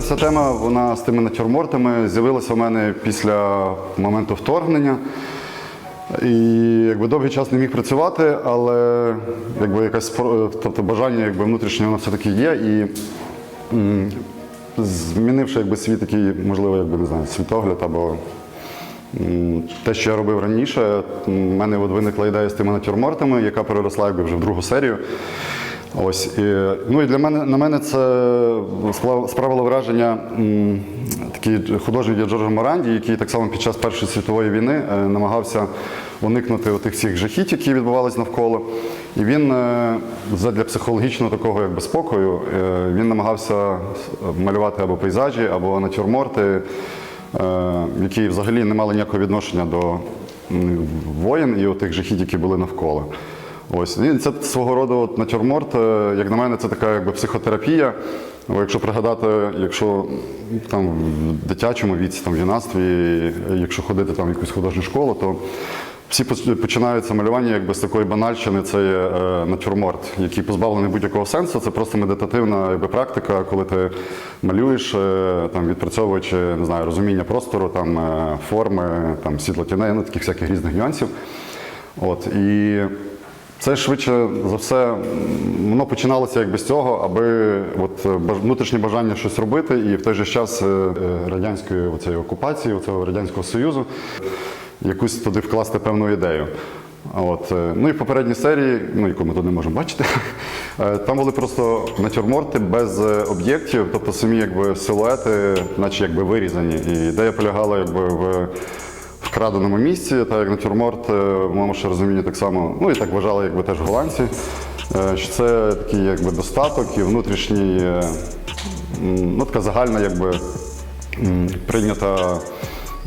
вся тема вона з тими натюрмортами з'явилася в мене після моменту вторгнення. І якби довгий час не міг працювати, але якби якась тобто бажання якби, внутрішнє воно все-таки є. І змінивши якби, свій такий, можливо, якби, не знаю, світогляд або те, що я робив раніше, в мене от виникла ідея з тими натюрмортами, яка переросла якби, вже в другу серію. Ось ну і для мене на мене це справило враження такий художник є Джорджо Моранді, який так само під час Першої світової війни е, намагався уникнути отих всіх жахіть, які відбувалися навколо. І він е, задля психологічного такого якби спокою е, він намагався малювати або пейзажі, або натюрморти, які взагалі не мали ніякого відношення до м, воєн і отих жахіть, які були навколо. Ось і це свого роду от, натюрморт, е, як на мене, це така якби психотерапія. Бо якщо пригадати, якщо там в дитячому віці, там в юнацтві, якщо ходити там в якусь художню школу, то всі починаються малювання якби з такої банальщини, це є е, натюрморт, який позбавлений будь-якого сенсу. Це просто медитативна якби, практика, коли ти малюєш, е, там, відпрацьовуючи не знаю, розуміння простору, там, е, форми, там, світло-тіней, ну, таких всяких різних нюансів. От, і це швидше за все, воно починалося якби з цього, аби от, е, внутрішнє бажання щось робити, і в той же час е, е, радянської оцеї окупації, цього радянського союзу, якусь туди вкласти певну ідею. От, ну і в попередній серії, ну яку ми тут не можемо бачити, там були просто натюрморти без об'єктів, тобто самі якби силуети, наче якби вирізані. І ідея полягала якби в вкраденому місці, так як натюрморт, е, в моєму ще розумінні так само, ну і так вважали якби теж голландці, е, що це такий якби достаток і внутрішній, е, ну така загальна якби прийнята,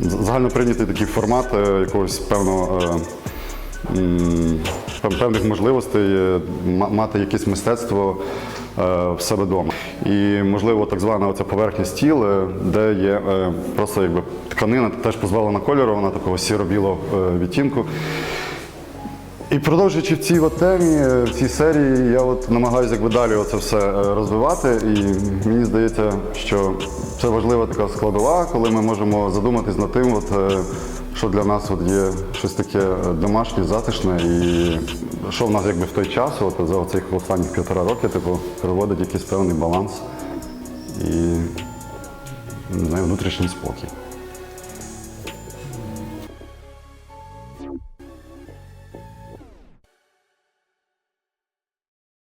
загально прийнятий такий формат якогось певного. певних можливостей мати якесь мистецтво в себе вдома. І, можливо, так звана оця поверхня стіл, е, де є е, просто якби тканина, теж позбавлена кольору, вона такого сіро-білого е, відтінку. І продовжуючи в цій от темі, е, в цій серії, я от намагаюся якби далі це все е, розвивати. І мені здається, що це важлива така складова, коли ми можемо задуматись над тим, от, е, що для нас от є щось таке домашнє, затишне, і що в нас якби в той час, от за цих останніх півтора роки, типу, приводить якийсь певний баланс і не знаю, внутрішній спокій.